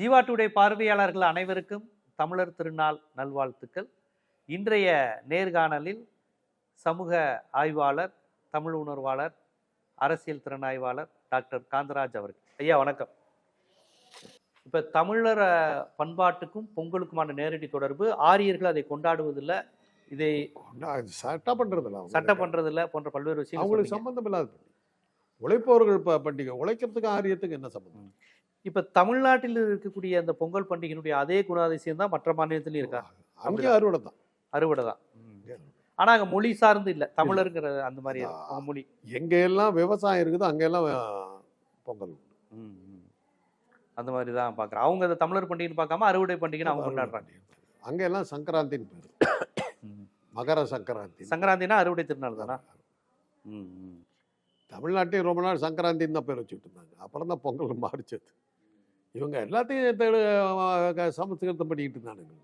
Jeeva today பார்வையாளர்கள் அனைவருக்கும் தமிழர் திருநாள் நல்வாழ்த்துக்கள். இன்றைய நேர்காணலில் சமூக ஆய்வாளர் தமிழ் உணர்வாளர் அரசியல் திறனாய்வாளர் டாக்டர் காந்தராஜ் அவர்கள். ஐயா வணக்கம். இப்போ தமிழர் பண்பாட்டுக்கும் பொங்கலுக்குமான நேரடி தொடர்பு ஆரியர்கள் அதை கொண்டாடுவதில்லை. இதை சட்டை பண்றதில்ல அவங்க. சட்டம் பண்றதில்ல போன்ற பல்வேறு விஷயங்கள் அவங்களுக்கு. சம்பந்தம் இல்லாத உழைப்பவர்கள் பண்டிகை உழைக்கிறதுக்கு ஆரியத்துக்கு என்ன சம்பந்தம்? இப்ப தமிழ்நாட்டில் இருக்கக்கூடிய அந்த பொங்கல் பண்டிகையினுடைய அதே குணாதிசயம் தான் மற்ற மாநிலத்திலயும் இருக்கா? அங்கே அறுவடை தான் அறுவடை தான். அங்கே அறுவடை. ஆனா அங்க மொழி சார்ந்து இல்ல. தமிழருங்கிற அந்த மாதிரி. அவங்க மொழி. எங்க எல்லாம் விவசாயம் இருக்குதோ அங்க எல்லாம் அஹ், பொங்கல். அந்த மாதிரி தான் பாக்குறேன். அவங்க அந்த தமிழர் பண்டிகைன்னு பார்க்காம அறுவடை பண்டிகைன்னு அவங்க கொண்டாடுறாங்க. அங்க எல்லாம் சங்கராந்தின்னு பேரு. மகர சங்கராந்தி. சங்கராந்தினா அறுவடை திருநாள் தானா. தமிழ்நாட்டையும் ரொம்ப நாள் சங்கராந்தின்னு தான் பேர் வச்சுட்டு இருந்தாங்க. அப்புறம் தான் பொங்கல் மாறிச்சது இவங்க எல்லாத்தையும் சமஸ்கிருதம் பண்ணிக்கிட்டு இருந்தானுங்க.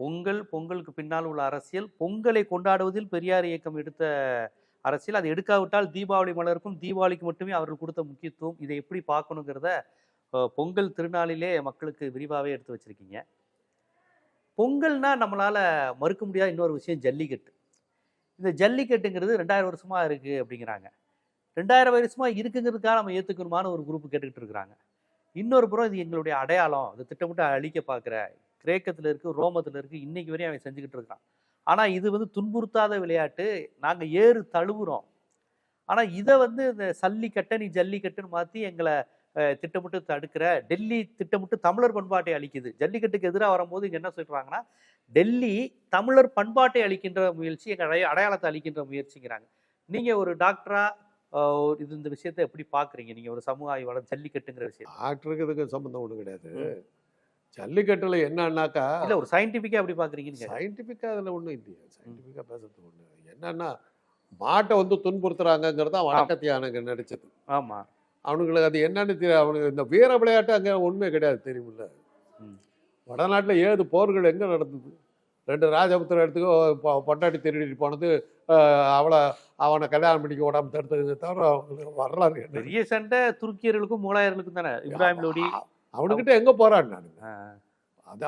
பொங்கல் பொங்கலுக்கு பின்னால் உள்ள அரசியல் பொங்கலை கொண்டாடுவதில் பெரியார் இயக்கம் எடுத்த அரசியல் அது எடுக்காவிட்டால் தீபாவளி மலருக்கும் தீபாவளிக்கு மட்டுமே அவர்கள் கொடுத்த முக்கியத்துவம். இதை எப்படி பார்க்கணுங்கிறத பொங்கல் திருநாளிலே மக்களுக்கு விரிவாகவே எடுத்து வச்சிருக்கீங்க. பொங்கல்னா நம்மளால் மறுக்க முடியாத இன்னொரு விஷயம் ஜல்லிக்கட்டு. இந்த ஜல்லிக்கட்டுங்கிறது ரெண்டாயிரம் வருஷமாக இருக்குது அப்படிங்கிறாங்க. ரெண்டாயிரம் வருஷமா இருக்குங்கிறதுக்காக நம்ம ஏற்றுக்கணுமான ஒரு குரூப் கேட்டுக்கிட்டு இருக்கிறாங்க. இன்னொரு புறம் இது எங்களுடைய அடையாளம். இதை திட்டமிட்டு அழிக்க பார்க்குற கிரேக்கத்தில் இருக்கு ரோமத்தில் இருக்கு இன்னைக்கு வரையும் அவன் செஞ்சுக்கிட்டு இருக்கிறான். ஆனால் இது வந்து துன்புறுத்தாத விளையாட்டு. நாங்கள் ஏறு தழுவுறோம். ஆனால் இதை வந்து இந்த சல்லிக்கட்டை நீ ஜல்லிக்கட்டுன்னு மாற்றி எங்களை திட்டமிட்டு தடுக்கிற டெல்லி திட்டமிட்டு தமிழர் பண்பாட்டை அழிக்குது. ஜல்லிக்கட்டுக்கு எதிராக வரும்போது இங்கே என்ன சொல்கிறாங்கன்னா டெல்லி தமிழர் பண்பாட்டை அளிக்கின்ற முயற்சி எங்கள் அடைய- அடையாளத்தை அழிக்கின்ற முயற்சிங்கிறாங்க. நீங்கள் ஒரு டாக்டரா இது இந்த விஷயத்தை எப்படி பாக்குறீங்க? நீங்க ஒரு சமூக ஆய்வாளர் ஜல்லிக்கட்டுங்கிற விஷயம் டாக்டருக்கு இதுக்கு சம்மந்தம் ஒன்றும் கிடையாது ஜல்லிக்கட்டுல என்னன்னாக்கா இல்ல ஒரு சயின்டிபிக்கா எப்படி பாக்குறீங்கன்னு சயின்டிஃபிக்காக அதில் ஒன்றும் இல்லையா. சயின்டிஃபிக்காக பேசுறது ஒன்று என்னன்னா மாட்டை வந்து துன்புறுத்துறாங்கங்கிறது தான் வழக்கத்தியானங்க நடிச்சது. ஆமா. அவனுங்களுக்கு அது என்னன்னு தெரியாது அவனுக்கு இந்த வீர விளையாட்டு அங்கே உண்மை கிடையாது தெரியுமில்ல. வடநாட்டில் ஏது போர்கள் எங்கே நடந்தது? ரெண்டு ராஜபுத்திர இடத்துக்கு பொ- பொண்டாட்டி திருடிட்டு போனது அவளை அவனை கல்யாணம் பண்ணிக்க விடாம தடுத்தது தவிர வரலாறு பெரிய சண்டை துருக்கியர்களுக்கும் முகலாயர்களுக்கும் தானே? இப்ராஹிம் லோடி. அவனுக்கிட்ட எங்கே போராடினானுங்க ஆ. அது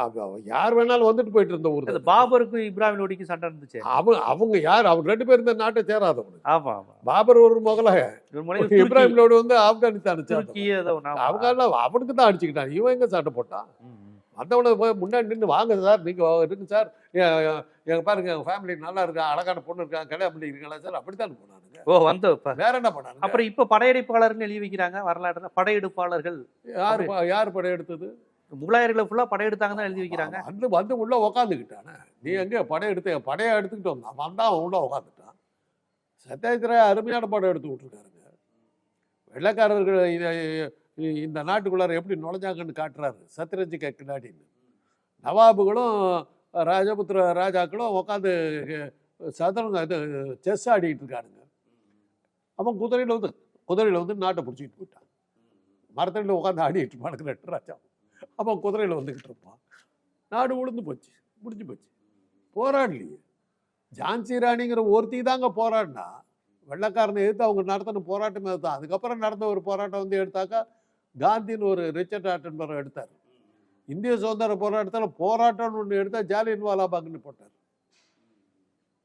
யார் வேணாலும் வந்துட்டு போயிட்டு இருந்த ஊர் அது பாபருக்கும் இப்ராஹிம் லோடிக்கும் சண்டை இருந்துச்சு அவன் அவங்க யார்? அவங்க ரெண்டு பேரும் இந்த நாட்டை சேராதவனுங்க ஆமா ஆமா. பாபர் ஒரு முகலாய இப்ராஹிம் லோடு வந்து ஆப்கானிஸ்தான். அவங்க அவனுக்கு தான் அடிச்சுக்கிட்டான் இவன் எங்க சண்டை போட்டான். வந்தவனை போய் முன்னாடி நின்று வாங்க சார் நீங்க இருக்கு சார். எ- எ- எங்க பாருங்க ஃபேமிலி நல்லா இருக்கா அழகான பொண்ணு இருக்காங்க கல்யாணம் பண்ணிருக்கீங்களா சார்? அப்படித்தான் போனானுங்க ஓ வந்த வேற என்ன பண்ணானுங்க அப்புறம் இப்ப படையெடுப்பாளர்கள் எழுதி வைக்கிறாங்க வரலாற்றுல படையெடுப்பாளர்கள். யாரு யார் படம் எடுத்தது முகலாயர்களை ஃபுல்லா படையெடுத்தாங்க தான் எழுதி வைக்கிறாங்க. வந்து வந்து உள்ள உக்காந்துக்கிட்டானே. நீ எங்க படம் எடுத்து படையை எடுத்துக்கிட்டு வந்தான். வந்தான் அவன் உள்ள உக்காந்துட்டான். சத்யாகிரா அருமையான படம் எடுத்து விட்டுருக்காருங்க. வெள்ளைக்காரர்கள் இத- இந்த நாட்டுக்குள்ளார எப்படி நுழைஞ்சாங்கன்னு காட்டுறாரு சத்யரஞ்சிகா கிடாடின்னு நவாபுகளும் ராஜபுத்திர ராஜாக்களும் உட்காந்து சதுரங்க இது செஸ் ஆடிக்கிட்டு இருக்கானுங்க. அவன் குதிரையில் வந்து குதிரையில் வந்து நாட்டை பிடிச்சிட்டு போயிட்டான். மரத்தடியில் உட்காந்து ஆடிட்டு இருப்பானுங்க ரெட்டு ராஜா. அவன் குதிரையில் வந்துக்கிட்டு இருப்பான். நாடு உளுந்து போச்சு முடிஞ்சு போச்சு. போராடலையே ஜான்சி ராணிங்கிற ஒருத்தி தாங்க போராடினா வெள்ளைக்காரனை எதிர்த்து அவங்க நடத்தின போராட்டமே தான் அதுக்கப்புறம் நடந்த ஒரு போராட்டம் வந்து எடுத்தாக்கா காந்தின்னு ஒரு ரிச்சர்ட் ஆட்டன்பர் எடுத்தார். இந்திய சுதந்திர போராட்டத்தில் போராட்டம்னு ஒன்று எடுத்தா ஜாலியன் வாலாபாக்னு போட்டார்.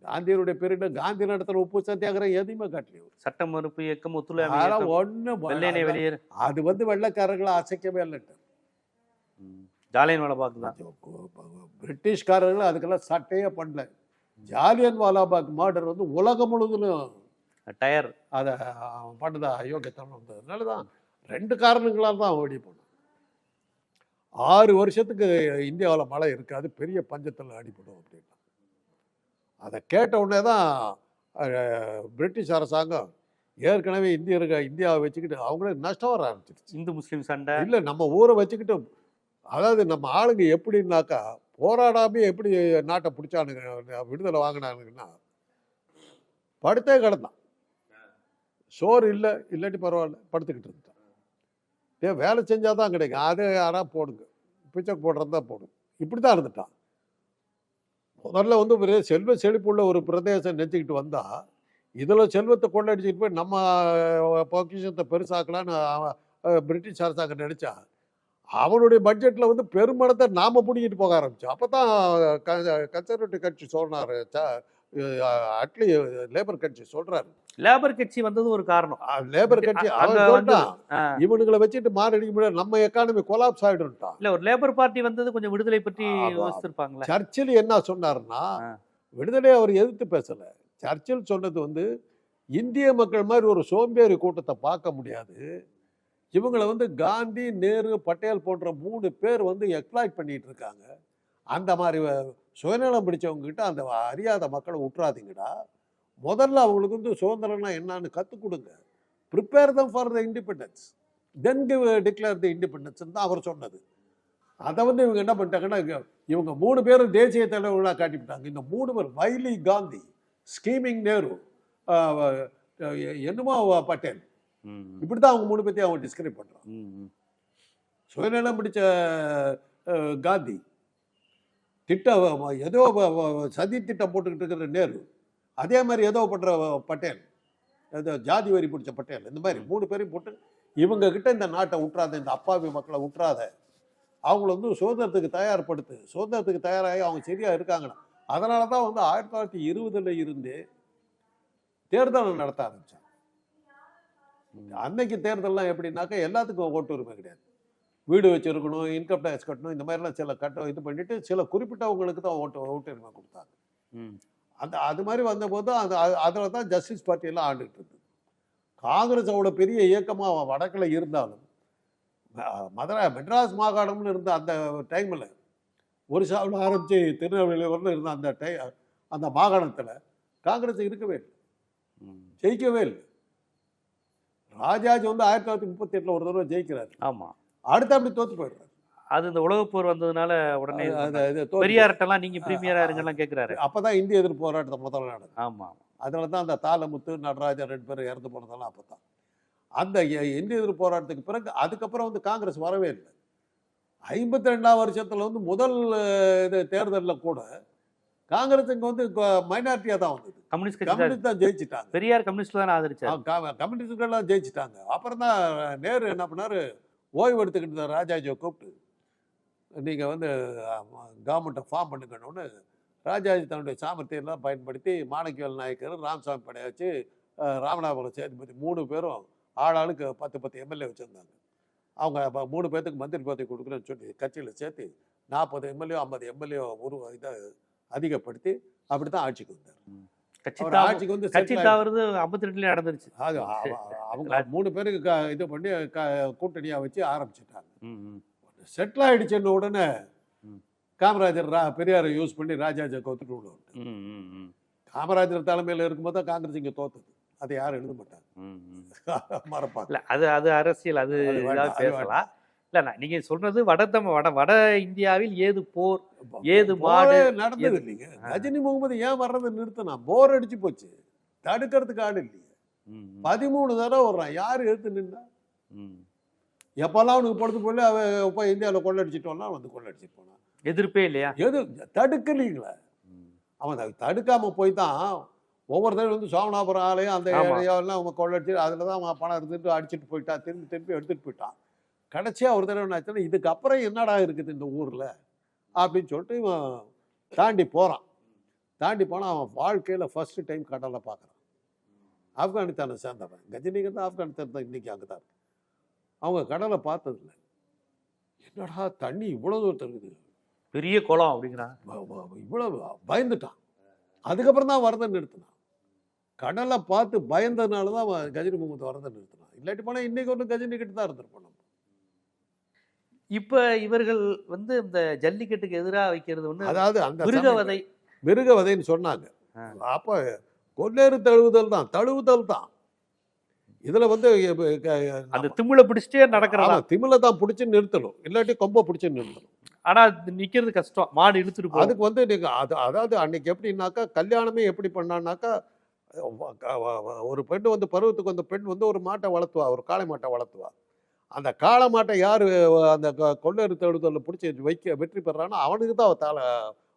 காந்தியனுடைய பீரியட் காந்தி நடத்தின உப்பு சத்தியாகிரகம் எதையுமே காட்டலையே சட்ட மறுப்பு இயக்கம் வெள்ளையனே வெளியேறு. அது வந்து வெள்ளைக்காரர்களை அசைக்கவே இல்லைட்டார் ஜாலியன் வாலாபாக் தான். பிரிட்டிஷ்காரர்கள் அதுக்கெல்லாம் சட்டையே பண்ணல. ஜாலியன் வாலாபாக் மர்டர் வந்து உலகம் முழுவதிலும் டயர். அதை பண்ணதா அயோக்கியத்தனம் வந்ததுனால தான் ரெண்டு காரணங்களால் தான் அவன் ஓடி போனான் ஆறு வருஷத்துக்கு இந்தியாவில் மழை இருக்காது பெரிய பஞ்சத்தில் அடிபடும் அப்படின்னா. அதை கேட்ட உடனே தான் பிரிட்டிஷ் அரசாங்கம் ஏற்கனவே இந்தியர்கள் இந்தியாவை வச்சுக்கிட்டு அவங்களே நஷ்டம் வர ஆரம்பிச்சிருச்சு. இந்து முஸ்லிம் சண்டை. இல்லை நம்ம ஊரை வச்சுக்கிட்டு அதாவது நம்ம ஆளுங்க எப்படின்னாக்கா போராடாமே எப்படி நாட்டை பிடிச்சானுங்க விடுதலை வாங்கினானுங்கன்னா படுத்தே கிடந்தான். சோறு இல்லை இல்லாட்டி பரவாயில்ல படுத்துக்கிட்டு இருந்தான். ஏன் வேலை செஞ்சால் தான் கிடைக்கும். அது யாராக போடுங்க. பிச்சை போடுறது தான் போடும் இப்படி தான் இருந்துட்டான். முதல்ல வந்து ஒரு செல்வ செழிப்புள்ள ஒரு பிரதேசம் நெஞ்சுக்கிட்டு வந்தால் இதில் செல்வத்தை கொள்ளடிச்சிட்டு போய் நம்ம பொக்கிஷத்தை பெருசாக்கலான்னு பிரிட்டிஷ் அரசாங்கம் நினச்சா அவனுடைய பட்ஜெட்டில் வந்து பெருமளத்தை நாம் பிடிக்கிட்டு போக ஆரம்பிச்சோம். க கன்சர்வேட்டிவ் கட்சி சொன்னாரு ச- அட்லி லேபர் கட்சி சொல்கிறாரு லேபர் கட்சி வந்தது ஒரு காரணம். லேபர் கட்சி. இவனுங்களை வச்சுட்டு மாரடிக்க முடியாது நம்ம எக்கானமி கொலாப்ஸ் ஆயிடும்ட்டான். இல்ல ஒரு லேபர் பார்ட்டி வந்தது கொஞ்சம் விடுதலை பற்றி. யோசிச்சிருப்பாங்களே. சர்ச்சில் என்ன சொன்னாருன்னா. விடுதலை அவர் எதிர்த்து பேசல. சர்ச்சில் சொன்னது வந்து இந்திய மக்கள் மாதிரி ஒரு சோம்பேறி கூட்டத்தை பார்க்க முடியாது. இவங்களை வந்து காந்தி நேரு பட்டேல் போன்ற மூணு பேர் வந்து எக்ஸ்ப்ளாய்ட் பண்ணிட்டு இருக்காங்க. அந்த மாதிரி சுயநலம் பிடிச்சவங்க கிட்ட அந்த அறியாத மக்களை விட்டுறாதீங்கடா முதல்ல அவங்களுக்கு வந்து சுதந்திரம்னா என்னன்னு கற்றுக் கொடுங்க. Prepare them for the independence then give declare the independence தான் அவர் சொன்னது. அதை வந்து இவங்க என்ன பண்ணிட்டாங்கன்னா இவங்க- மூணு பேரும் தேசிய தலைவர்களாக காட்டிவிட்டாங்க. இந்த மூணு பேர் வைலி காந்தி ஸ்கீமிங் நேரு என்னமோ பட்டேல். இப்படி தான் அவங்க மூணு பேர்த்தையும் அவங்க டிஸ்கிரைப் பண்ணுறான். சுயநலம் பிடிச்ச காந்தி திட்டம் ஏதோ சதி திட்டம் போட்டுக்கிட்டு இருக்கிற நேரு அதே மாதிரி ஏதோ பண்ற பட்டேல் ஏதோ ஜாதி வரி பிடிச்ச பட்டேல் இந்த மாதிரி மூணு பேரையும் போட்டு இவங்க கிட்ட இந்த நாட்டை விட்டுறாத இந்த அப்பாவி மக்களை விட்டுறாத அவங்கள வந்து சுதந்திரத்துக்கு தயார்படுத்து சுதந்திரத்துக்கு தயாராகி அவங்க சரியா இருக்காங்கன்னா அதனால தான் வந்து ஆயிரத்தி தொள்ளாயிரத்தி இருபதுல இருந்து தேர்தல் நடத்த ஆரம்பிச்சாங்க. அன்னைக்கு தேர்தல்லாம் எப்படின்னாக்கா எல்லாத்துக்கும் ஓட்டு உரிமை கிடையாது. வீடு வச்சிருக்கணும் இன்கம் டேக்ஸ் கட்டணும் இந்த மாதிரிலாம் சில கட்ட இது பண்ணிட்டு சில குறிப்பிட்டவங்களுக்கு தான் ஓட்டு ஓட்டு உரிமை கொடுத்தாங்க. ம். அந்த அது மாதிரி வந்தபோது அந்த அதில் தான் ஜஸ்டிஸ் பார்ட்டியெல்லாம் ஆண்டுகிட்டு இருந்தது. காங்கிரஸோட பெரிய இயக்கமாக வடக்கில் இருந்தாலும் மதுரை மெட்ராஸ் மாகாணம்னு இருந்த அந்த டைமில் ஒரிசாவில் ஆரம்பித்து திருநெல்வேலி வரலும் இருந்த அந்த டை அந்த மாகாணத்தில் காங்கிரஸ் இருக்கவே இல்லை. ஜெயிக்கவே இல்லை. ராஜாஜி வந்து ஆயிரத்தி தொள்ளாயிரத்தி முப்பத்தி எட்டில் ஒரு தடவை ஜெயிக்கிறார். ஆமா. அடுத்து அப்படி தோத்து போயிடுறாரு. அது இந்த உலகப்போர் வந்ததுனால உடனே பெரியார்ட்டெல்லாம் நீங்க பிரீமியரா இருங்கலாம் கேக்குறாரு. அப்பதான் இந்திய எதிர்ப்பு போராட்டத்தை முதல்ல நடந்தது. ஆமா அதில் தான் அந்த தாளமுத்து நடராஜன் ரெண்டு பேரும் இறந்து போனதெல்லாம் அப்போ தான் அந்த இந்திய எதிர்ப்பு போராட்டத்துக்கு பிறகு அதுக்கப்புறம் வந்து காங்கிரஸ் வரவே இல்லை. ஐம்பத்தி ரெண்டாம் வருஷத்துல வந்து முதல் இது தேர்தலில் கூட காங்கிரஸ் இங்கே வந்து மைனாரிட்டியாக தான் வந்தது. கம்யூனிஸ்ட் கம்யூனிஸ்ட் தான் ஜெயிச்சிட்டாங்க. பெரியார் கம்யூனிஸ்ட் தான் ஆதரிச்சார். கம்யூனிஸ்டுகள்லாம் ஜெயிச்சிட்டாங்க. அப்புறம் தான் நேரு என்ன பண்ணாரு? ஓய்வு எடுத்துக்கிட்டு ராஜாஜியை கூப்பிட்டு. நீங்கள் வந்து கவர்மெண்ட்டை ஃபார்ம் பண்ணுங்கன்னு ராஜாஜி தன்னுடைய சாமர்த்தியெல்லாம் பயன்படுத்தி மாணிக்கவேல் நாயக்கர் ராமசாமி படையாச்சு ராமநாதபுரம் சேதுபதி மூணு பேரும் ஆளாளுக்கு பத்து பத்து எம்எல்ஏ வச்சுருந்தாங்க. அவங்க மூணு பேர்த்துக்கு மந்திரி பதவி கொடுக்குறேன்னு சொல்லி கட்சியில் சேர்த்து நாற்பது எம்எல்ஏ ஐம்பது எம்எல்ஏ உருவ இதை அதிகப்படுத்தி அப்படி தான் ஆட்சிக்கு வந்தார். ஆட்சிக்கு வந்து கட்சி தாவறது ஐம்பத்தி ரெண்டுலயே நடந்துருச்சு. அது அவ- அவங்க மூணு பேருக்கு க- இது பண்ணி க- கூட்டணியா வச்சு ஆரம்பிச்சிட்டாங்க. செட்டில் ஆயிடுச்சுன்னு உடனே. காமராஜர் ரா பெரியாரை யூஸ் பண்ணி ராஜாஜை கொத்துட்டு விடுவாங்க. காமராஜர் தலைமையில் இருக்கும்போது தான் காங்கிரஸ் இங்கே தோத்தது. அதை யாரும் எழுத மாட்டாங்க. மறப்பாங்க. இல்ல அது அது அரசியல் அது பேசலாம். இல்ல நீங்க சொல்றது வட தம வட வட இந்தியாவில் ஏது போர் ஏது மாடு, நடந்தது இல்லைங்க. ரஜினி முகமது ஏன் வர்றதை நிறுத்தினா போர் அடிச்சு போச்சு. தடுக்கிறதுக்கு ஆள் ம், பதிமூணு தடவை வர்றான். யார் எடுத்து நின்னா. எப்பெல்லாம் அவனுக்கு பொழுது போய் அவன் இப்போ இந்தியாவில் கொள்ளடிச்சிட்டு வந்தான் வந்து கொள்ளடிச்சிட்டு போனான். எதிர்ப்பே இல்லையா? எது தடுக்கலீங்களே. அவன் அதை தடுக்காம போய் தான் ஒவ்வொரு தடவை வந்து சோமனாபுரம் ஆலயம் அந்த. ஏரியாவெல்லாம் அவன் கொள்ளடிச்சு அதில் தான் அவன் பணம் இருந்துட்டு அடிச்சிட்டு போயிட்டான் திரும்பி திரும்பி எடுத்துட்டு போயிட்டான். கடைசியாக ஒரு தடவை என்னாச்சுன்னா இதுக்கு அப்புறம் என்னடா இருக்குது இந்த ஊரில்? அப்படின்னு சொல்லிட்டு இவன் தாண்டி போகிறான் தாண்டி போனால் அவன் வாழ்க்கையில் ஃபர்ஸ்ட் டைம் கடலை பார்க்குறான். ஆப்கானிஸ்தானை சேர்ந்தவன். கஜினிகர் தான் ஆப்கானிஸ்தான் தான் இன்னைக்கு அங்கே தான் இருக்கு. அவங்க கடலை பார்த்ததில்ல. என்னடா தண்ணி இவ்வளோ தூரத்தில் இருக்குது? பெரிய குளம் அப்படிங்கிறான் இவ்வளவு பயந்துட்டான். அதுக்கப்புறம் தான் வரதை நிறுத்தினான். கடலை பார்த்து பயந்ததுனால தான் அவன் கஜினி முகமது வரதை நிறுத்தினான். இல்லாட்டி போனால் இன்னைக்கு ஒன்று கஜினி கிட்ட தான் இருந்திருப்போம் நம்ம. இப்ப இவர்கள் வந்து இந்த ஜல்லிக்கட்டுக்கு எதிராக வைக்கிறது ஒண்ணு அதாவது அந்த மிருகவதை மிருகவதைன்னு சொன்னாங்க. அப்போ கொள்ளேறு தழுவுதல் தான் தழுவுதல் தான். இதுல வந்து அந்த திமிழ பிடிச்சிட்டே நடக்கிறதா? திமிலை தான் பிடிச்சி நிறுத்தணும். இல்லாட்டி கொம்பை பிடிச்சி நிறுத்தணும். ஆனா அது நிக்கிறது கஷ்டம். மாடு இழுத்துட்டு அதுக்கு வந்து நீங்க அது அதாவது அன்னைக்கு எப்படின்னாக்கா கல்யாணமே எப்படி பண்ணான்னாக்கா ஒரு பெண் வந்து பருவத்துக்கு வந்த பெண் வந்து ஒரு மாட்டை வளர்த்துவா ஒரு காளை மாட்டை வளர்த்துவா. அந்த காளை மாட்டை யார் அந்த கொ- கொள்ளேறு தேடுதலில் பிடிச்சி வைக்க வெற்றி பெறானோ அவனுக்கு தான் அவ தாளை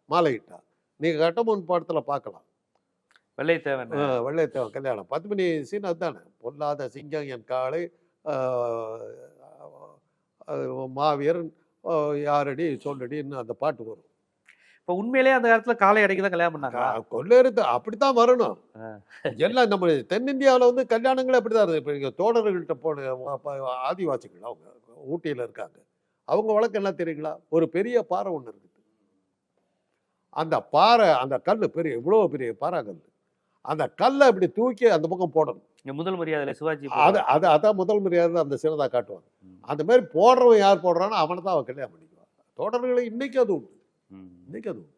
மாலையிட்டா நீங்கள் கட்டமன் படத்தில் பார்க்கலாம் வெள்ளை தேவன் அஹ் வெள்ளைத்தேவன் கல்யாணம். பத்மினி சீன் அதுதானே. பொல்லாத சிங்கம் என் மாவீரன் அஹ், யாரடி சொல்லடின்னு அந்த பாட்டு வரும். இப்ப உண்மையிலேயே அந்த காலத்துல காலை அடைக்கு தான் கல்யாணம் பண்ணாங்க கொள்ளையறுத்து அப்படித்தான் வரணும். எல்லாம் நம்ம தென்னிந்தியாவில் வந்து கல்யாணங்கள் அப்படிதான் இருக்குது இப்போ நீங்கள் தோழர்கள்ட்ட போன ஆதிவாசிகள் அவங்க ஊட்டியில் இருக்காங்க. அவங்க வழக்கம் என்ன தெரியுங்களா? ஒரு பெரிய பாறை ஒன்று இருக்குது. அந்த பாறை அந்த கல் பெரிய இவ்வளோ பெரிய பாறாங்கல் அந்த கல்லை அப்படி தூக்கி அந்த பக்கம் போடணும். முதல் மரியாதையில சிவாஜி அது அது அதான் முதல் மரியாதை அந்த சிறதா காட்டுவாங்க. ம். அந்த மாதிரி போடுறவன் யார் போடுறானோ அவனை தான் அவன் கல்யாணம் பண்ணிக்குவான். தோழர்களை இன்னைக்கு அது உண்டு. இன்னைக்கு அது உண்டு.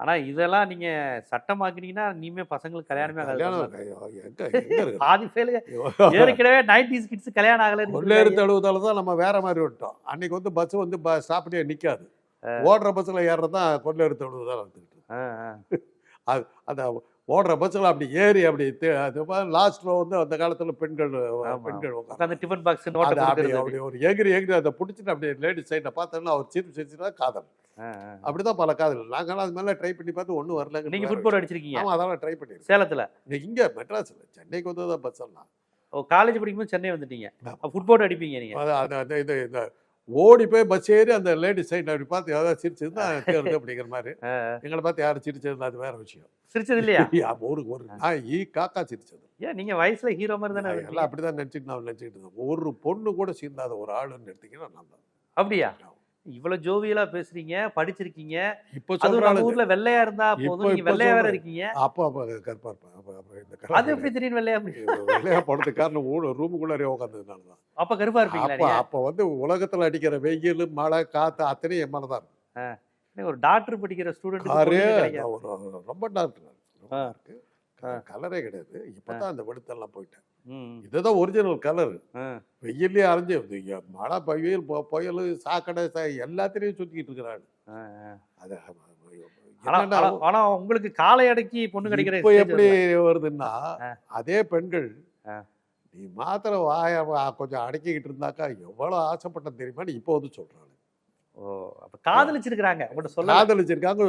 ஆனா இதெல்லாம் நீங்க சட்டமாக்குனீங்கன்னா இனிமே பசங்களுக்கு கல்யாணமே கல்யாணம் பாதி ஏற்கனவே நைன்டிஸ் கிட்ஸ் கல்யாணம் ஆகல கொள்ளையறு தழுவுதால தான் நம்ம வேற மாதிரி விட்டோம் அன்னைக்கு வந்து பஸ் வந்து ஸ்டாப்லேயே நிக்காது. ஓடுற பஸ்ஸில் ஏறுறது தான் கொள்ளையறு தழுவுதான் வந்துக்கிட்டு அந்த ஓடுற பஸ்ஸில் அப்படி ஏறி அப்படி லாஸ்ட்ல வந்து அந்த காலத்துல பெண்கள். பெண்கள் உட்காந்து டிஃபன் பாக்ஸ் அப்படி அப்படி ஒரு எகிரி எகிரி அதை பிடிச்சிட்டு அப்படியே லேடிஸ் சைடில் பார்த்தோன்னா அவர் சிரிப்பு சிரிச்சுனா காதல். அப்படிதான் பல காதல். நாங்களாம் அது மேலே ட்ரை பண்ணி பார்த்து ஒன்றும் வரலங்க நீங்க ஃபுட்பால் அடிச்சிருக்கீங்க. ஆமா அதெல்லாம் ட்ரை பண்ணிருக்கேன் சேலத்துல. இங்க மெட்ராஸ்ல சென்னைக்கு வந்து தான் பஸ் எல்லாம். ஓ காலேஜ் படிக்கும்போது சென்னை வந்துட்டீங்க. ஃபுட்பால் அடிப்பீங்க நீங்க. அது இது இந்த ஓடி போய் பஸ் ஏறி அந்த லேடி சைடில் அப்படி பார்த்து ஏதாவது சிரிச்சதுன்னா தேர்ந்து அப்படிங்கிற மாதிரி. எங்களை பார்த்து யாரும் சிரிச்சதுன்னா அது வேற விஷயம். சிரிச்சது இல்லையா? ஒரு ஒரு நாய் ஈ காக்கா சிரிச்சது. ஏன் நீங்க வயசுல ஹீரோ மாதிரி தானே நான். எல்லாம் அப்படிதான் நினைச்சிட்டு நான் நினைச்சிட்டு இருந்தேன். ஒரு பொண்ணு கூட சீந்தாத ஒரு ஆளுன்னு எடுத்தீங்கன்னா நான் தான். அப்படியா? இவ்வளவு ஜோவியலா பேசுறீங்க படிச்சிருக்கீங்க. இப்போ சொல்றாங்க ஊர்ல வெள்ளையா இருந்தா போதும். நீங்க வெள்ளையா வேற. இருக்கீங்க. அப்பா அப்பா கருப்பா இருப்பேன். அப்ப அப்ப இந்த அது எப்படி திடீர்னு வெள்ளையா வெள்ளையா போனதுக்கு காரணம் ஊட ரூமுக்குள்ளாரே உட்காந்ததுனால தான் அப்ப கருப்பா இருப்பீங்களா அப்ப வந்து உலகத்துல அடிக்கிற வெயில் மழை காத்து அத்தனையும் என். நீங்க ஒரு டாக்டர் படிக்கிற ஸ்டூடெண்ட் ரொம்ப டாக்டர். இருக்கு கலரே கிடையாது. இப்பதான் அந்த வெளுத்தெல்லாம் போயிட்டேன். இதுதான் ஒரிஜினல் கலர். வெயிலே அரைஞ்சு மழை புயல் புயல் சாக்கடை எல்லாத்திலையும் சுத்திக்கிட்டு ஆ. அது ஆனா உங்களுக்கு காலை அடக்கி பொண்ணு கிடைக்கிற இப்போ எப்படி. வருதுன்னா. அதே பெண்கள். நீ மாத்திரம் வாய கொஞ்சம் அடக்கிக்கிட்டு இருந்தாக்கா எவ்வளவு ஆசைப்பட்ட தெரியுமான்னு இப்போ வந்து சொல்றாங்க ஓ அப்ப சொல்ல காதலிச்சிருக்காங்க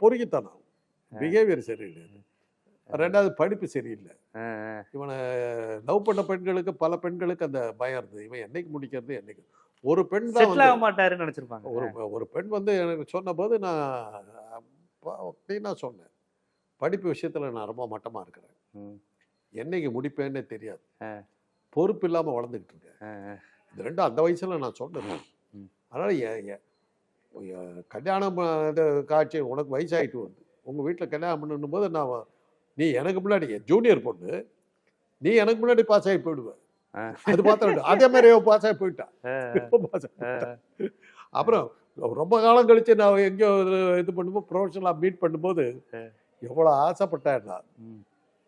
பொறுக்கித்தனம் பிஹேவியர் சரியில்லை. ரெண்டாவது படிப்பு சரியில்லை. இவனை லவ் பண்ண பெண்களுக்கு பல பெண்களுக்கு அந்த பயம் இருந்தது. இவன் என்னைக்கு முடிக்கிறது என்னைக்கு. ஒரு பெண் தான் ஆக வந்து மாட்டாருன்னு நினைச்சிருப்பாங்க. ஒரு ஒரு பெண் வந்து எனக்கு சொன்னபோது நான் அப்படின்னா சொன்னேன். படிப்பு விஷயத்துல நான் ரொம்ப மட்டமா இருக்கிறேன். என்னைக்கு முடிப்பேன்னே தெரியாது. பொறுப்பு இல்லாம வளர்ந்துக்கிட்டு இருக்கேன். இது ரெண்டும் அந்த வயசுல நான் சொன்னேன். அதனால கல்யாணம் காட்சி உனக்கு வயசாயிட்டு வருது. உங்க வீட்டுல கல்யாணம் பண்ணணும் போது நான் நீ எனக்கு முன்னாடி ஜூனியர் பொண்ணு நீ எனக்கு முன்னாடி பாஸ் ஆகி போயிடுவ ஆ. அது மாத்திரம் அதே மாதிரி பாஸ் ஆகி போயிட்டான். போயிட்டான். அப்புறம் ரொம்ப காலம் கழிச்சு நான் எங்கேயோ இது- பண்ணும்போது ப்ரொஃபஷனலாக மீட் பண்ணும்போது. எவ்வளோ ஆசைப்பட்டேன் நான்.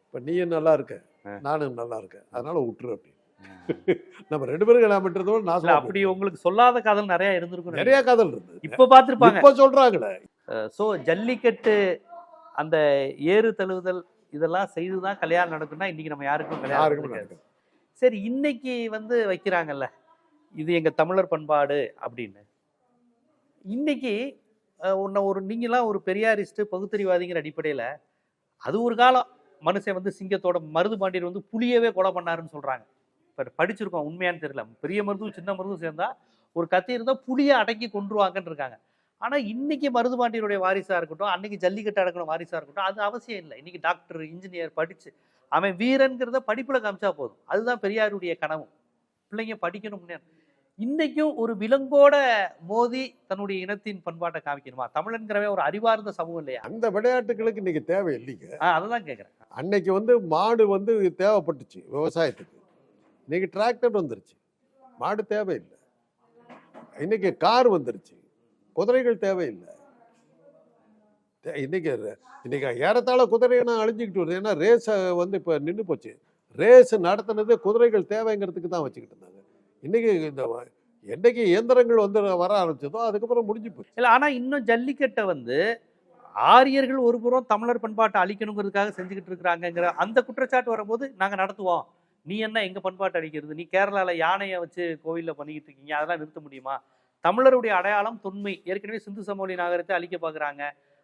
இப்போ நீயும் நல்லா இருக்க. நானும் நல்லா இருக்கேன். அதனால விட்டுரு அப்படி. நம்ம ரெண்டு பேரும் கல்யாணம் பண்ணுறதோட இல்ல நான் அப்படி உங்களுக்கு சொல்லாத காதல் நிறைய இருந்திருக்கும் நிறைய காதல் இருந்தது. இப்ப பாத்திருப்பாங்க இப்ப சொல்றாங்களே. சோ ஜல்லிக்கட்டு அந்த ஏறு தழுவுதல் இதெல்லாம் செய்துதான் கல்யாணம் நடக்கும்னா இன்னைக்கு நம்ம யாருக்கும் கல்யாணம். நடக்காது. சரி இன்னைக்கு வந்து வைக்கிறாங்கல்ல இது எங்க தமிழர் பண்பாடு அப்படின்னு இன்னைக்கு உன்னை ஒரு நீங்களாம் ஒரு பெரியாரிஸ்ட் பகுத்தறிவாதிங்கிற அடிப்படையில அது ஒரு காலம் மனுஷன் வந்து சிங்கத்தோட மருது பாண்டியர் வந்து புலியவே கொலை பண்ணாருன்னு சொல்றாங்க இப்ப படிச்சிருக்கோம் உண்மையான்னு தெரியல பெரிய மருதும் சின்ன மருதும் சேர்ந்தா ஒரு கத்தி இருந்தா புலியை அடக்கி கொன்றுவாங்கன்னு இருக்காங்க ஆனா இன்னைக்கு மருது பாண்டியருடைய வாரிசா இருக்கட்டும் அன்னைக்கு ஜல்லிக்கட்டு அடக்கணும் வாரிசா இருக்கட்டும் அது அவசியம் இல்லை. இன்னைக்கு டாக்டர் இன்ஜினியர் படிச்சு அவன் வீரன்கிறத படிப்புல காமிச்சா போதும். அதுதான் பெரியாருடைய கனவு பிள்ளைங்க படிக்கணும் முன்னேற- இன்னைக்கும் ஒரு விலங்கோட மோதி தன்னுடைய இனத்தின் பண்பாட்டை காமிக்கணுமா? தமிழன்கிறவன் ஒரு அறிவார்ந்த சமூகம் இல்லையா? அந்த விளையாட்டுகளுக்கு இன்னைக்கு தேவை இல்லைங்க. அததான் கேக்குறேன். அன்னைக்கு வந்து மாடு வந்து தேவைப்பட்டுச்சு விவசாயத்துக்கு. இன்னைக்கு டிராக்டர் வந்துருச்சு. மாடு தேவையில்லை. இன்னைக்கு கார் வந்துருச்சு. குதிரைகள் தேவையில்லை. தே- இன்னைக்கு இன்னைக்கு ஏறத்தாழ குதிரையெல்லாம் அழிஞ்சிக்கிட்டு வருது. ஏன்னா ரேஸை வந்து இப்போ நின்று போச்சு. ரேஸ் நடத்தினது குதிரைகள் தேவைங்கிறதுக்கு தான் வச்சுக்கிட்டு இருந்தாங்க. இன்னைக்கு இந்த என்னைக்கு இயந்திரங்கள் வந்து வர ஆரம்பிச்சதோ அதுக்கப்புறம் முடிஞ்சு போச்சு. இல்லை ஆனால் இன்னும் ஜல்லிக்கட்டை வந்து ஆரியர்கள் ஒரு புறம் தமிழர் பண்பாட்டை அழிக்கணுங்கிறதுக்காக செஞ்சுக்கிட்டு இருக்கிறாங்கங்கிற அந்த குற்றச்சாட்டு வரும்போது நாங்கள் நடத்துவோம். நீ என்ன எங்கள் பண்பாட்டை அழிக்கிறது? நீ கேரளாவில் யானையை வச்சு கோவிலில் பண்ணிக்கிட்டு இருக்கீங்க? அதெல்லாம் நிறுத்த முடியுமா? தமிழருடைய அடையாளம் தொன்மை. ஏற்கனவே சிந்து சமவெளி நாகரத்தை அழிக்க பார்க்கறாங்க.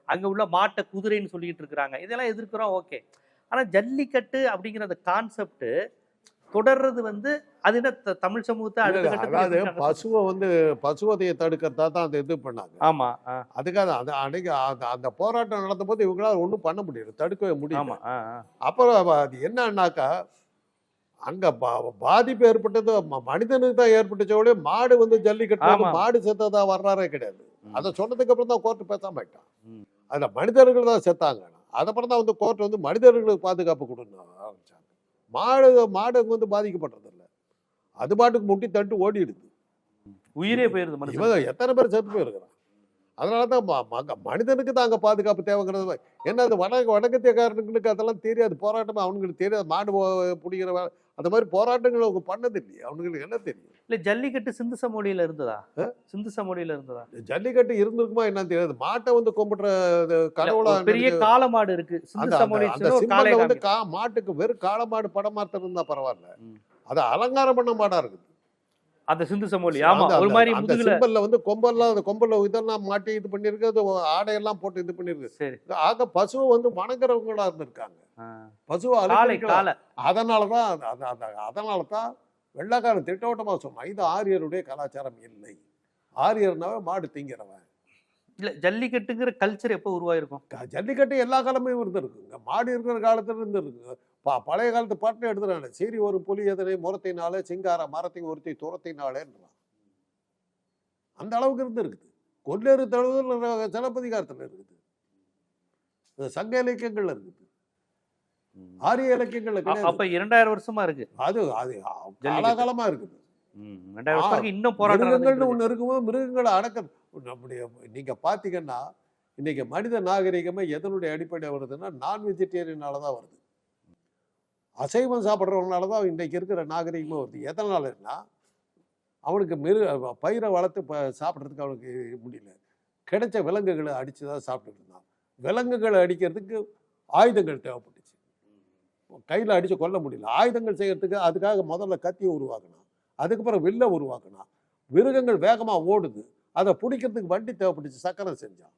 அங்க உள்ள மாட்டை குதிரைன்னு சொல்லிட்டு இருக்கிறாங்க. இதெல்லாம் எதிர்க்கிறோம் ஓகே. ஆனா ஜல்லிக்கட்டு அப்படிங்கிற அந்த கான்செப்ட் தொடர்றது வந்து அது என்ன தமிழ் சமூகத்தை அதாவது? பசுவை வந்து பசுவதையை தடுக்கிறதா தான் அந்த இது பண்ணாங்க. ஆமா அதுக்காக அந்த அன்னைக்கு அந்த அந்த போராட்டம் நடந்த போது இவங்களால ஒன்றும் பண்ண முடியல தடுக்கவே ஆ. அப்புறம் அது என்னன்னாக்கா அங்க பா- பாதிப்பு ஏற்பட்டது மனிதனுக்கு தான் ஏற்பட்டுச்ச ஒழிய மாடு வந்து ஜல்லிக்கட்டு. மாடு செத்ததா வர்றாரே கிடையாது. அதை சொன்னதுக்கு அப்புறம் தான் கோர்ட் பேசாம ஆயிட்டான். அதுல மனிதர்கள் தான் செத்தாங்க. அதுக்கப்புறம் தான் வந்து கோர்ட் வந்து மனிதர்களுக்கு பாதுகாப்பு கொடுன்னு ஆரம்பிச்சாங்க. மாடு மாடு அங்க வந்து பாதிக்கப்பட்டது இல்ல அது பாட்டுக்கு முட்டி தட்டு ஓடிடுது. உயிரே போயிருது எத்தனை பேர் செத்து போயிருக்கிறான்? அதனால தான் மனிதனுக்கு தான் அங்கே பாதுகாப்பு தேவைங்கிறது என்ன அது வட வடக்கத்தியக்காரனுங்களுக்கு அதெல்லாம் தெரியாது. போராட்டம் அவனுங்களுக்கு தெரியாது. மாடு பிடிக்கிற அந்த மாதிரி போராட்டங்கள் அவங்க பண்ணது இல்லையே. அவனுங்களுக்கு என்ன தெரியும்? இல்ல ஜல்லிக்கட்டு சிந்து சமவெளியில இருந்ததா? சிந்து சமவெளியில இருந்ததா? ஜல்லிக்கட்டு இருந்திருக்குமா என்னன்னு தெரியாது. மாட்டை வந்து கும்பிடுற கடவுளா பெரிய நினைச்சு- காளை மாடு இருக்கு. வந்து. கா மாட்டுக்கு வெறும் காளை மாடு படம் மாத்திரம் இருந்தா பரவாயில்ல. அது அலங்காரம் பண்ண மாடா இருக்குது. அந்த சிந்து சமவெளி. ஆமா ஒரு மாதிரி முதுகுல சிம்பல்ல வந்து கொம்பெல்லாம் அந்த கொம்பல்ல இதெல்லாம் மாட்டி இது பண்ணிருக்கு அது ஆடையெல்லாம் போட்டு இது பண்ணிருக்கு சரி. ஆக பசுவை வந்து வணங்குறவங்களா இருந்திருக்காங்க. பசுவை காளை அலங்கரிக்கலாம் காளை அதனால தான் அது- அது- அது- அதனால தான் வெள்ளைக்காரன் திட்டவட்டமா சொன்னான் இது ஆரியருடைய கலாச்சாரம் இல்லை. ஆரியர்னாவே மாடு திங்கிறவன். இல்ல ஜல்லிக்கட்டுங்கிற கல்ச்சர் எப்போ உருவாயிருக்கும்? க- ஜல்லிக்கட்டு எல்லா காலமும் இருந்திருக்குங்க மாடு இருக்கிற காலத்துல இருந்து இருக்குங்க ப- பழைய காலத்து பாட்டு எடுத்துறாங்க. சீரி ஒரு புலி எதனை முரத்தினாலே சிங்கார மரத்தை ஒருத்தி துரத்தினாலேன்றான் அந்த அளவுக்கு இருந்து இருக்குது கொல்லேறு தழுவல் சிலப்பதிகாரத்தில் இருக்குது. சங்க இலக்கியங்கள்ல இருக்குது. ஆரிய இலக்கியங்கள்ல அப்ப இரண்டாயிரம் வருஷமா இருக்கு. அது அது காலாகாலமா இருக்குது. இன்னும் போராட்டம் மிருகங்கள்னு இருக்கு. ஒண்ணு இருக்கும்போது மிருகங்களை அடக்க நம்முடைய நீங்கள் பார்த்தீங்கன்னா இன்றைக்கி மனித நாகரிகமே எதனுடைய அடிப்படையில் வருதுன்னா நான் வெஜிடேரியனால தான் வருது. அசைவம் சாப்பிட்றவனால தான் இன்றைக்கி இருக்கிற நாகரிகமே வருது. எதனாலன்னா அவனுக்கு மிரு பயிரை வளர்த்து ப சாப்பிட்றதுக்கு அவனுக்கு முடியல. கிடைச்ச விலங்குகளை அடித்து தான் சாப்பிட்டுட்டு இருந்தான். விலங்குகளை அடிக்கிறதுக்கு ஆயுதங்கள் தேவைப்பட்டுச்சு. கையில் அடித்து கொல்ல முடியல. ஆயுதங்கள் செய்கிறதுக்கு அதுக்காக முதல்ல கத்தியை உருவாக்கினான். அதுக்கப்புறம் வில்லை உருவாக்கினான். மிருகங்கள் வேகமாக ஓடுது. அதை பிடிக்கிறதுக்கு வண்டி தேவைப்பட்டுச்சு சக்கரம் செஞ்சான்.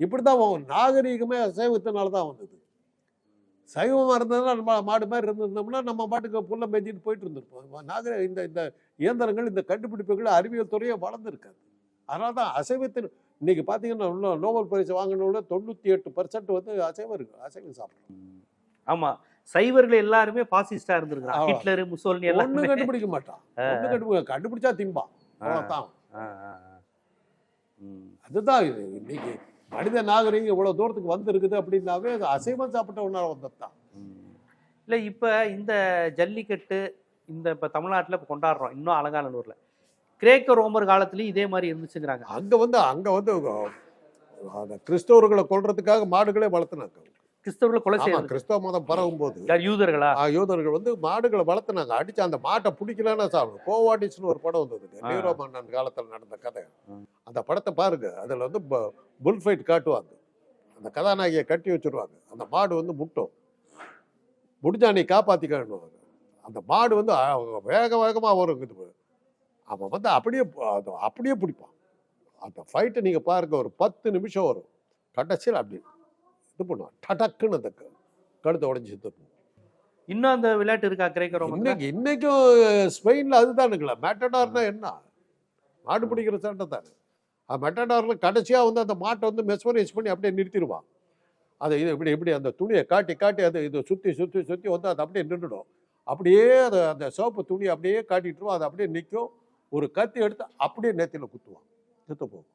இப்படி தான் நாகரீகமே அசைவத்தினால தான் வந்தது சைவமாக இருந்ததுன்னா நம்ம மாடு மாதிரி இருந்திருந்தோம்னா நம்ம பாட்டுக்கு புல்ல மேய்ஞ்சிட்டு போயிட்டு இருந்திருப்போம். நாகர இந்த இந்த இயந்திரங்கள் இந்த கண்டுபிடிப்புகள் அறிவியல் துறையே வளர்ந்துருக்காது. அதனால தான் அசைவத்தின் இன்னைக்கு பார்த்தீங்கன்னா இன்னும் நோபல் பரிசு வாங்கினோட தொண்ணூற்றி எட்டு பர்சன்ட் வந்து அசைவம் இருக்கு அசைவம் சாப்பிட்றோம் ம். ஆமா. சைவர்கள் எல்லாருமே பாசிஸ்டா இருந்திருக்காங்க. ஹிட்லர் முசோலினி எல்லாமே கண்டுபிடிக்க மாட்டான். கண்டுபிடிச்சா திம்பான். அவ்வளோதான். அதுதான் இது. இன்னைக்கு மனித நாகரிகம் இவ்வளவு தூரத்துக்கு வந்திருக்குது அப்படின்னாவே அது அசைவம் சாப்பிட்டவனால வந்தது தான் ம். இல்ல இப்ப இந்த ஜல்லிக்கட்டு இந்த இப்ப தமிழ்நாட்டுல இப்ப கொண்டாடுறோம். இன்னும் அலங்காநல்லூர்ல. கிரேக்க ரோமர் காலத்துலயும் இதே மாதிரி இருந்துச்சுங்கிறாங்க. அங்க வந்து அங்க வந்து அந்த கிறிஸ்தவர்களை கொல்றதுக்காக மாடுகளே வளர்த்துனாங்க. கிறிஸ்தவர்களை கொலை செய்யறது. கிறிஸ்தவ மதம் பரவும் போது யூதர்களா? யூதர்கள் வந்து மாடுகளை வளர்த்துனாங்க. அடிச்சு அந்த மாட்டை பிடிக்கலன்னா சாப்பிடும் கோவாடிஸ்னு ஒரு படம் வந்தது. நீரோ மன்னன் காலத்துல நடந்த கதை. அந்த படத்தை பாருங்க. அதுல வந்து புல் ஃபைட் காட்டுவாங்க. அந்த கதாநாயகியை கட்டி வச்சிருவாங்க. அந்த மாடு வந்து முட்டும். முடிஞ்சா நீ காப்பாத்திக்கணும் அந்த மாடு வந்து வேக வேகமா வரும் இது அவன் வந்து அப்படியே அப்படியே பிடிப்பான். அந்த ஃபைட்டை நீங்க பாருங்க. ஒரு பத்து நிமிஷம் வரும். கடைசியில் அப்படி இது பண்ணுவான். டடக்குன்னு அந்த க- கழுத்தை உடஞ்சி செத்து இன்னும் அந்த விளையாட்டு இருக்கா கிரேக்க ரோமர் இன்னைக்கு இன்னைக்கும் ஸ்பெயின்ல அதுதானுங்களா மெட்டடார்னா என்ன? மாடு பிடிக்கிற சட்டை தானே. அது மெட்டடார்ல கடைசியா வந்து அந்த மாட்டை வந்து மெஸ்மரைஸ் பண்ணி அப்படியே நிறுத்திடுவான். அதை இது இப்படி இப்படி அந்த துணியை காட்டி காட்டி அதை இதை சுற்றி சுற்றி சுற்றி வந்து அது அப்படியே நின்றுடும். அப்படியே அதை அந்த சோப்பு துணி அப்படியே காட்டிட்டுருவோம் அது அப்படியே நிற்கும். ஒரு கத்தி எடுத்து அப்படியே நேத்தியில் குத்துவான். செத்து போகும்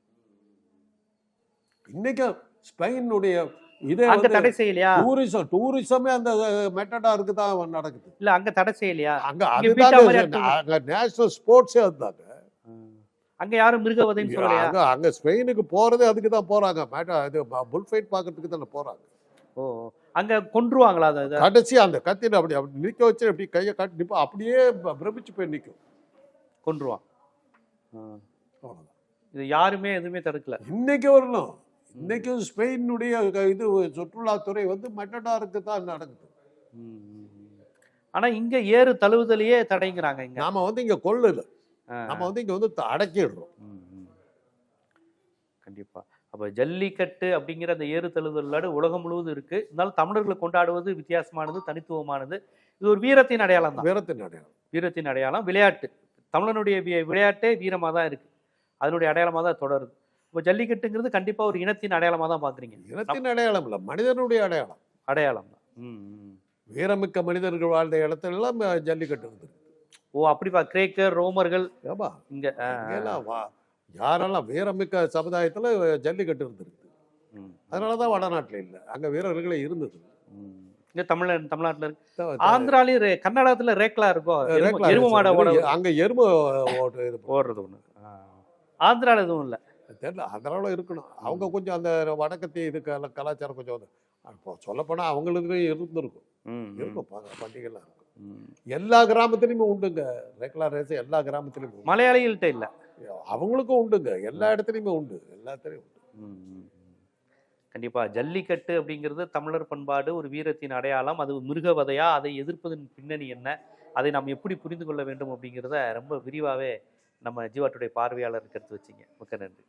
இன்னைக்கும் ஸ்பெயினுடைய இதே அங்க தடை செய்யலையா? டூரிசம் டூரிசமே அந்த மெட்டடாருக்கு தான் நடக்குது. இல்ல அங்க தடை செய்யலையா? அங்க அங்க நேஷனல் ஸ்போர்ட்ஸே அதுதாங்க. அங்க யாரும் மிருகவதைன்னு சொல்லலையா? அங்க அங்க ஸ்பெயினுக்கு போறதே அதுக்கு தான் போறாங்க. மேட்டா இது புல் ஃபைட் பார்க்கறதுக்கு தானே போறாங்க. ஓ. அங்க கொன்றுவாங்களா அதை? கடைசி அந்த கத்தியில அப்படி அப்படி நிக்க வச்சு அப்படி கையை காட்டி நிப்பா அப்படியே பிரமிச்சு போய் நிக்கும். கொன்றுவான். இது யாருமே எதுவுமே தடுக்கல. இன்னைக்கு வரணும். இன்னைக்கும் ஸ்பெயினுடைய இது சுற்றுலாத்துறை வந்து மெட்டடாருக்கு தான் நடக்குது. ம், ம், ம். ஆனா இங்க ஏறு தழுவுதலையே தடைங்கிறாங்க இங்க. நாம வந்து இங்க கொள்ளல. நம்ம வந்து இங்க வந்து அடக்கிடுறோம். ம், ம். கண்டிப்பா. அப்ப ஜல்லிக்கட்டு அப்படிங்கிற அந்த ஏறு தழுவுதல் விளையாடு உலகம் முழுவதும் இருக்கு. இருந்தாலும் தமிழர்கள் கொண்டாடுவது வித்தியாசமானது தனித்துவமானது. இது ஒரு வீரத்தின் அடையாளம் தான். வீரத்தின் அடையாளம். வீரத்தின் அடையாளம். விளையாட்டு. தமிழனுடைய விளையாட்டே வீரமாக தான் இருக்கு. அதனுடைய அடையாளமாக தான் தொடருது. இப்போ ஜல்லிக்கட்டுங்கிறது கண்டிப்பா ஒரு இனத்தின் அடையாளமாக தான் பார்க்குறீங்க. இனத்தின் அடையாளம் இல்லை மனிதனுடைய அடையாளம். அடையாளம் தான். வீரமிக்க மனிதர்கள் வாழ்ந்த இடத்துலலாம் ஜல்லிக்கட்டு இருந்தது ஓ அப்படிப்பா. கிரேக்கர் ரோமர்கள் ஏப்பா இங்க வா யாரெல்லாம் வீரமிக்க சமுதாயத்துல ஜல்லிக்கட்டு இருந்திருக்கு. ம், அதனால தான் வடநாட்டில் இல்லை அங்க வீரர்களே இருந்தது. இங்க தமிழ் தமிழ்நாட்டுல இருக்கு. ஆந்திராலையும் கர்நாடகத்துல ரேக்லா இருக்கும் எரும- மாட. அங்க எரும ஓடுறது ஒண்ணு. ஆந்திரால எதுவும் இல்ல. தெரியல அதனால இருக்கணும். அவங்க கொஞ்சம் அந்த வடக்கத்திய இது கல- கலாச்சாரம் கொஞ்சம் வந்து இப்போ சொல்லப்போனா அவங்களுக்கு இருந்திருக்கும். இருக்கும். பண்டிகைலாம் இருக்கும். எல்லா கிராமத்துலயுமே உண்டுங்க. ரேக்லா ரேஸ் எல்லா கிராமத்துலயும் உண்டு. மலையாளிகள்ட்ட இல்ல. அவங்களுக்கும் உண்டுங்க. எல்லா இடத்துலயுமே உண்டு. எல்லாத்துலயும் உண்டு. ம், ம், ம். கண்டிப்பா. ஜல்லிக்கட்டு அப்படிங்கிறது தமிழர் பண்பாடு ஒரு வீரத்தின் அடையாளம். அது மிருகவதையா அதை எதிர்ப்பதன் பின்னணி என்ன? அதை நாம் எப்படி புரிந்து கொள்ள வேண்டும் அப்படிங்கிறத ரொம்ப விரிவாவே நம்ம ஜீவாட்டுடைய பார்வையாளருக்கு எடுத்து வச்சிங்க. மிக்க நன்றி.